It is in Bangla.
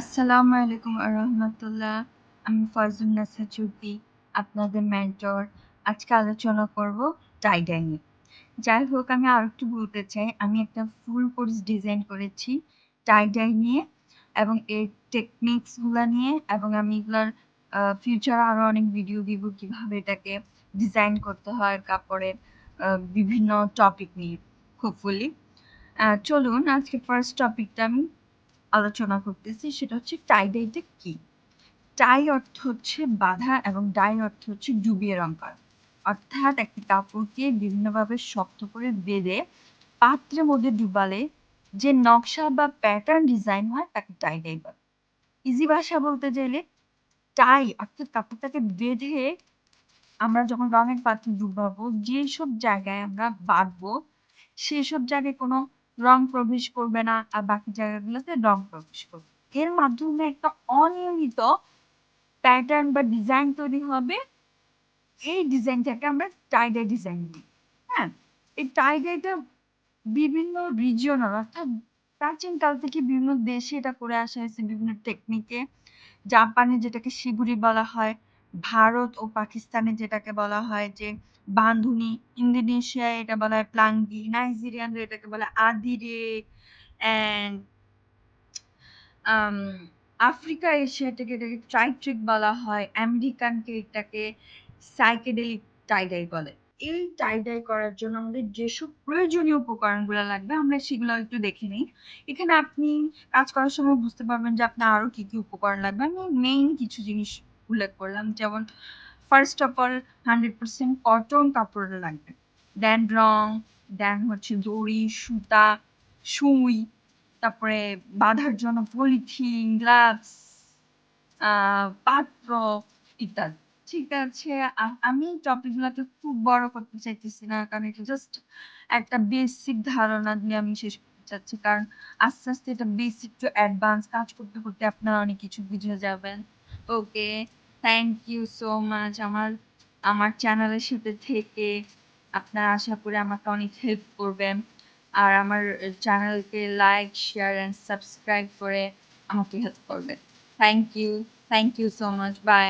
আসসালামু আলাইকুম রহমতুল্লাহ আমি ফয়জুল নাসা চুতি আপনাদের মেন্টর আজকে আলোচনা করব টাইডাই নিয়ে। যাই হোক, আমি আর একটু বলতে চাই, আমি একটা ফুল কোর্স ডিজাইন করেছি টাইডাই নিয়ে এবং এর টেকনিক্সগুলো নিয়ে এবং আমি এগুলোর ফিউচার আরও অনেক ভিডিও দিব কীভাবে এটাকে ডিজাইন করতে হয় কাপড়ের বিভিন্ন টপিক নিয়ে হোপফুলি চলুন, আজকে ফার্স্ট টপিকটা আমি আলোচনা করতেছি, সেটা হচ্ছে টাই ডাইটা কি? টাই অর্থ হচ্ছে বাধা এবং ডাই অর্থ হচ্ছে ডুবিয়ে রং করা। অর্থাৎ একটি কাপড়কে বিভিন্নভাবে শক্ত করে বেঁধে পাত্রের মধ্যে ডুবালে যে নকশা বা প্যাটার্ন ডিজাইন হয়, তাকে টাই ডাই বলে। ইজি ভাষা বলতে চাইলে টাই অর্থাৎ কাপড়টাকে বেঁধে আমরা যখন রঙের পাত্রে ডুবাবো, যেসব জায়গায় আমরা বাঁধবো, সেসব জায়গায় কোনো রং প্রবেশ করবে না আর বাকি জায়গাগুলোতে রং প্রবেশ করবে। এর মাধ্যমে একটা অনিয়মিত প্যাটার্ন বা ডিজাইন তৈরি হবে। এই ডিজাইনটাকে আমরা টাইডাই ডিজাইন দিই হ্যাঁ এই টাইডাইটা বিভিন্ন রিজিয়নাল অর্থাৎ প্রাচীনকাল থেকে বিভিন্ন দেশে এটা করে আসা হয়েছে বিভিন্ন টেকনিকে জাপানে যেটাকে শিগুরি বলা হয় ভারত ও পাকিস্তানে যেটাকে বলা হয় যে বান্ধুনি, ইন্দোনেশিয়ায় এটা বলা হয় প্লাঙ্গি, নাইজেরিয়ানরা এটাকে বলে আদিরে অ্যান্ড আফ্রিকা এশিয়া এটাকে ট্রাইট্রিক বলা হয়, আমেরিকানকে এটাকে সাইকেডেলিক টাইডাই বলে। এই টাইডাই করার জন্য আমাদের যেসব প্রয়োজনীয় উপকরণগুলো লাগবে, আমরা সেগুলো একটু দেখে নিই। এখানে আপনি কাজ করার সময় বুঝতে পারবেন যে আপনার আরও কি কি উপকরণ লাগবে। আমি মেইন কিছু জিনিস উল্লেখ করলাম, যেমন first of all hundred percent cotton কাপড় লাগবে। দেন রং দেন হচ্ছে দড়ি, সুতা, সুই, তারপরে বাঁধার জন্য পলিথিন গ্লাভস পাত্র ইত্যাদি। ঠিক আছে আমি টপিকগুলোকে খুব বড় করতে চাইতেছি না, কারণ এটা জাস্ট একটা বেসিক ধারণা দিয়ে আমি শেষ করতে চাচ্ছি। কারণ আস্তে আস্তে এটা বেসিক টু অ্যাডভান্স কাজ করতে করতে আপনারা অনেক কিছু বুঝে যাবেন। Okay thank you so much আমার আমার চ্যানেলের সাথে থেকে আপনারা আশা করি আমাকে অনেক হেল্প করবেন। আর আমার চ্যানেলকে লাইক শেয়ার অ্যান্ড সাবস্ক্রাইব করে আমাকে হেল্প করবেন। Thank you thank you so much bye